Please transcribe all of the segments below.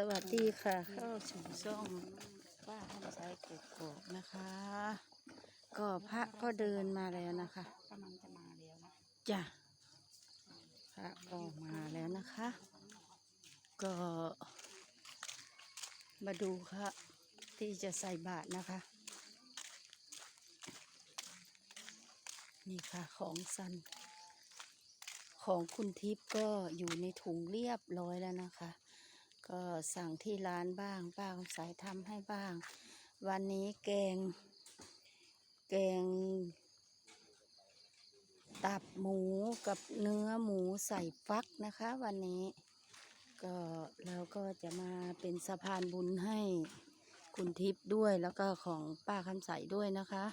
สวัสดีค่ะเข้าสู่ช่องป้าท่านใช้กุกโกกนะคะ ก็พระก็เดินมาแล้วนะคะกำลังจะมาแล้วนะจ้ะพระก็มาแล้วนะคะ ก็ มาดูค่ะที่จะใส่บาตรนะคะ นี่ค่ะของสันของคุณทิพย์ก็อยู่ในถุงเรียบร้อยแล้วนะคะ ก็สั่งที่ร้านบ้างป้าคำสายทำให้บ้าง วันนี้แกง แกง ตับหมูกับเนื้อหมูใส่ฟักนะคะ วันนี้ก็เราก็จะมาเป็นสะพานบุญให้คุณทิพย์ด้วยแล้วก็ของป้าคำใสด้วยนะคะ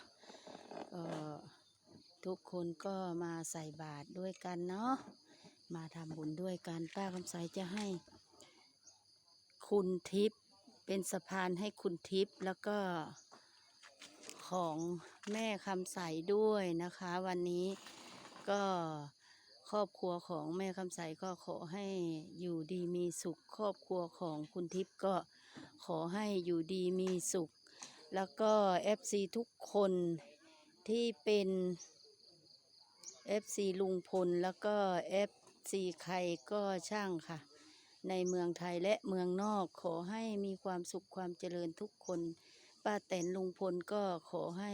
ก็ทุกคนก็มาใส่บาตรด้วยกันเนาะมาทำบุญด้วยกันป้าคำใสจะให้ คุณทิพย์เป็นสะพานให้คุณทิพย์แล้วก็ของแม่คำใสด้วยนะคะ วันนี้ก็ครอบครัวของแม่คำใสก็ขอให้อยู่ดีมีสุข ครอบครัวของคุณทิพย์ก็ขอให้อยู่ดีมีสุข แล้วก็เอฟซีทุกคนที่เป็น FC ลุงพลแล้วก็ FC ใครก็ช่างค่ะ ในเมืองไทยและเมืองนอกขอให้มีความสุขความเจริญทุกคน ป้าแตนลุงพลก็ขอให้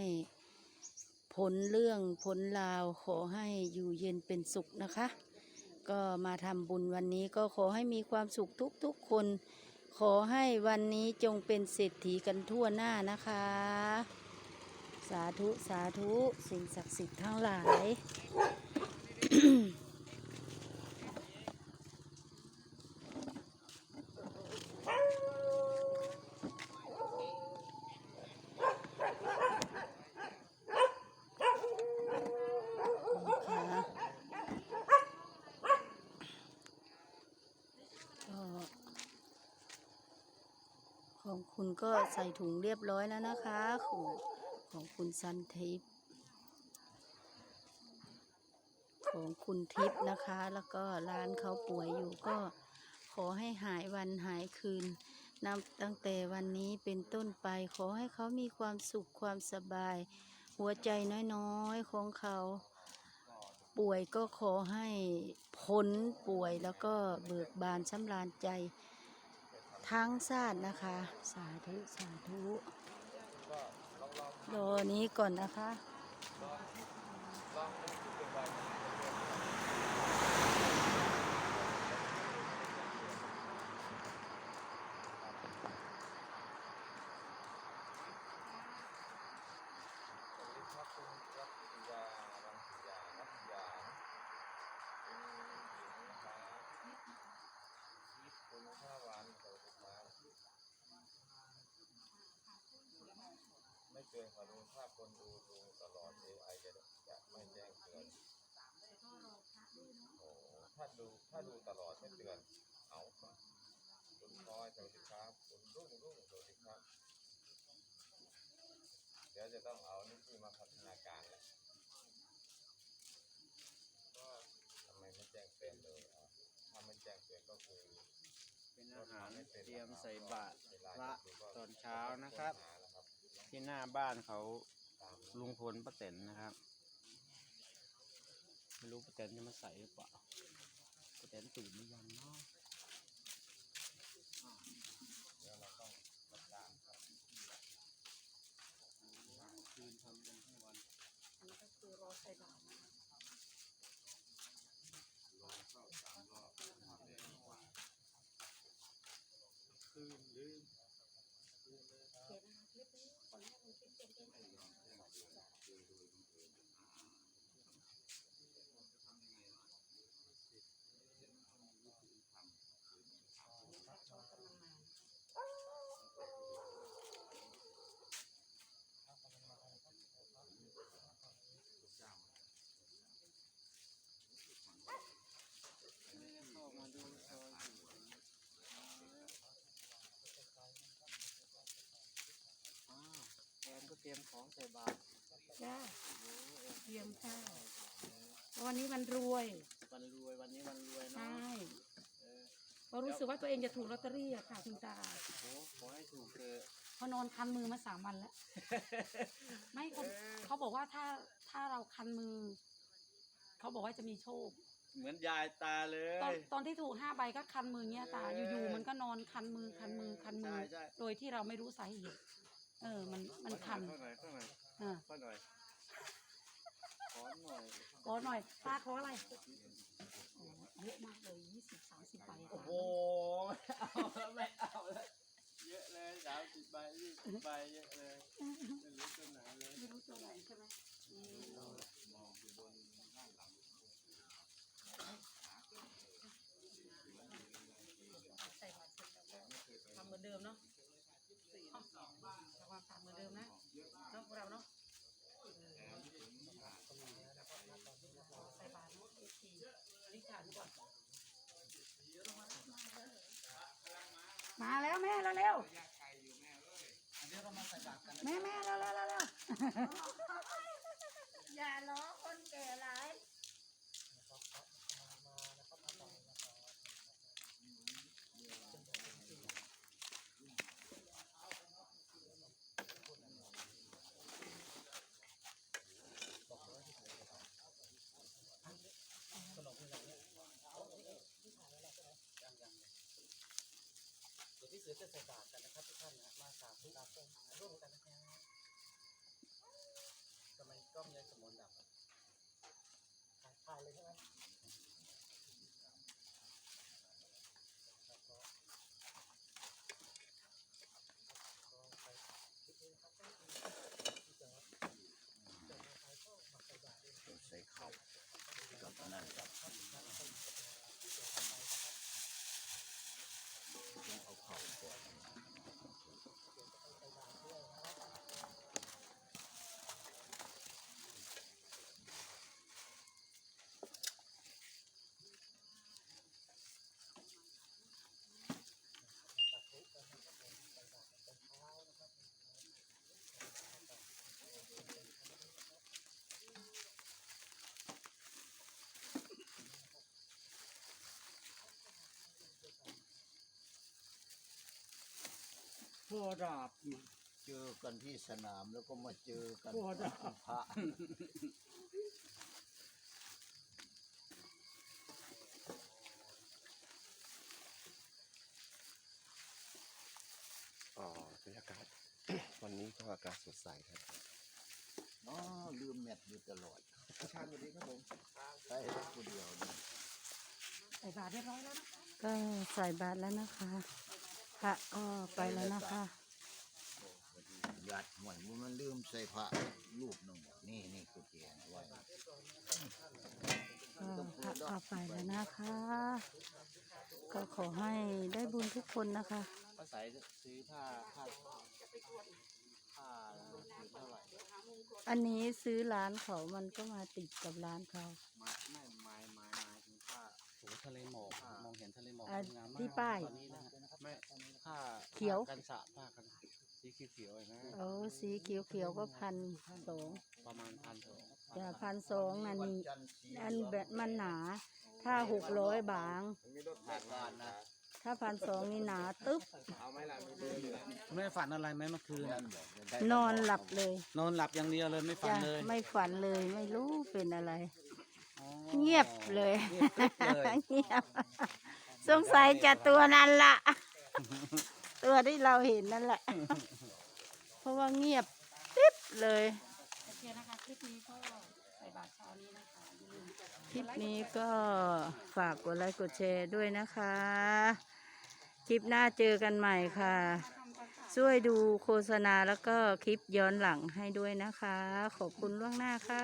ผลเรื่องผลราวขอให้อยู่เย็นเป็นสุขนะคะ ก็มาทำบุญวันนี้ก็ขอให้มีความสุขทุกๆคน ขอให้วันนี้จงเป็นเศรษฐีกันทั่วหน้านะคะ สาธุสาธุสิ่งศักดิ์สิทธิ์ทั้งหลาย นะคะก็ ของคุณก็ใส่ถุงเรียบร้อยแล้วนะคะของของคุณซันทิพย์ของคุณทิพย์นะคะ แล้วก็ร้านเขาป่วยอยู่ก็ขอให้หายวันหายคืนนับตั้งแต่วันนี้เป็นต้นไป ขอให้เขามีความสุขความสบาย หัวใจน้อยๆของเขา ป่วยก็ขอให้พ้นป่วยแล้วก็เบิกบานชำราญใจ ทั้งชาตินะคะ สาธุ สาธุรอนี้ก่อนนะคะ ครับคุณรัตยารังสยารัตยาคุณหญิงนะครับคุณข้าวหวานสวัสดีครับ ไม่เกินขอดูภาพคนดูดูตลอดเอไอจะจะไม่แจ้งเตือนโอ้ถ้าดูถ้าดูตลอดไม่เตือนเอาครับคุณพลอยสวัสดีครับคุณรุ่งรุ่งสวัสดีครับ เดี๋ยวจะต้องเอานี่ที่มาพัฒนาการแหละก็ทำไมไม่แจ้งเตือนเลยอะถ้าไม่แจ้งเตือนก็คือเป็นอาหารเตรียมใส่บาตรพระตอนเช้านะครับหาแล้วครับ ที่หน้าบ้านเขาลุงพลป้าแตนนะครับ ไม่รู้ป้าแตนจะมาใส่หรือเปล่าป้าแตนตื่นหรือยังเนาะ เดี๋ยวเราต้องติดตามครับ คืนทำกันทั้งวัน นี่ก็คือรอใส่บาตรนะคะ คืนลืม เขียนนะคะคลิปนี้คนแรกมันคลิปเขียนเอง เข้ามาดูซอยอยู่อ้าวแอนก็เตรียม ของใส่บาตรจ้าโอ้แอนเตรียมค่ะวันนี้วันรวยวันรวยวันนี้วันรวยใช่เนาะเออก็รู้สึกว่าตัวเองจะถูกลอตเตอรี่อะค่ะคุณตาโอ้ขอให้ถูกเถอะเขานอนคันมือมาสามวันแล้ว ไม่เขาเขาบอกว่าถ้าถ้าเราคันมือ เขาบอกว่าจะมีโชค เหมือนยายตาเลตอนยตอนที่ถูกห้าใบก็คันมือเงี้ยตาเอออยู่ๆมันก็นอนคันมือคันมือคันมือใช่ใช่โดยที่เราไม่รู้สาเหตุ เออ มันมันคันข้างหน่อยข้างหน่อยอ่าข้างหน่อยขอหน่อยขอหน่อยตาขออะไรโอ้เยอะมากเลยยี่สิบสามสิบใบอะโอ้ตาโหไม่เอาแล้วเยอะเลยสามสิบใบยี่สิบใบเยอะเลยไม่รู้ตัวไหนเลย ไม่รู้ตัวไหนใช่ไหมอืมใส่บาตรเสร็จแล้วก็ทำเหมือนเดิมเนาะเอาระวังทำเหมือนเดิมนะเนาะพวกเราเนาะเออใส่บาตรเนาะเอฟซีอธิษฐานก่อน มาแล้วแม่เร็วเร็วแม่แม่เร็วเร็วเร็วอย่าล้อคนแก่ละ ยเดี๋ยวพี่เสือจะใส่บาตรกันนะครับทุกท่านนะมาสาธุอาคงร่วมกันนะครับทำไมกล้องยังสมนดับอะถ่ายถ่ายเลยใช่ไหมแล้วก็ก็ไปคลิปนี้นะครับที่จะจะมาถ่ายก็มาใส่บาตรเอง ใส่เข่ากับนั่นต้องเอาเข่าก่อน พ่ อดาบเจอกันที่สนามแล้วก็มาเจอกันโอ้ได้พระอ๋อบรรยากาศ วันนี้ก็อากาศสดใสครับอ๋อลืมแมทอยู่ตลอดอาจารย์สวัสดีครับผมใช่ครับคนเดียวนี่ใส่บาตรเรียบร้อยแล้วนะคะก็ใส่บาตรแล้วนะคะ พระก็ไปแล้วนะคะญาติหวยมันลืมใส่พระรูปหนึ่งนี่นี่กุฏิไว้ก็พระก็ไปแล้วนะคะ ก็ขอให้ได้บุญทุกคนนะคะภาษาซื้อผ้าผ้าผ้าซื้อเท่าไหร่อันนี้ซื้อร้านเขามันก็มาติดกับร้านเขาไม้ไม่ไม้ไม้ไม้ถึงผ้าโอ้ทะเลหมอกมองเห็นทะเลหมอกอะงามมากที่ป้าย ตอนนี้นะฮะไม่ผ้าเขียวผ้ากันสะผ้ากันสีเขียวๆนะโอ้สีเขียวเขียวๆก็พันสองประมาณพันสองจะพันสองนั่นวันนี่จันทร์สีอันแบบมันหนา ถ้าหกร้อยบาง มีรถผ่านมานะถ้าพันสองนี่หนาตึ๊บ เอาไหมล่ะไม่รู้อยู่แล้วแม่ฝันอะไรไหมเมื่อคืนนั่นบอกได้นอนหลับเลยนอนหลับอย่างเดียวเลยไม่ฝันจ้ะเลยไม่ฝันเลยไม่รู้เป็นอะไร อ๋อเงียบเลย เงียบกริบเลย เงียบ สงสัยจะตัวนั้นละ ตัวที่เราเห็นนั่นแหละ เพราะว่าเงียบปิ๊บเลย โอเคนะคะ คลิปนี้ก็ใส่บาตรเช้านี้นะคะอย่าลืมกดคลิปนี้ก็ฝากกดไลค์กดแชร์ด้วยนะคะ คลิปหน้าเจอกันใหม่ค่ะ ช่วยดูโฆษณาแล้วก็คลิปย้อนหลังให้ด้วยนะคะ ขอบคุณล่วงหน้าค่ะ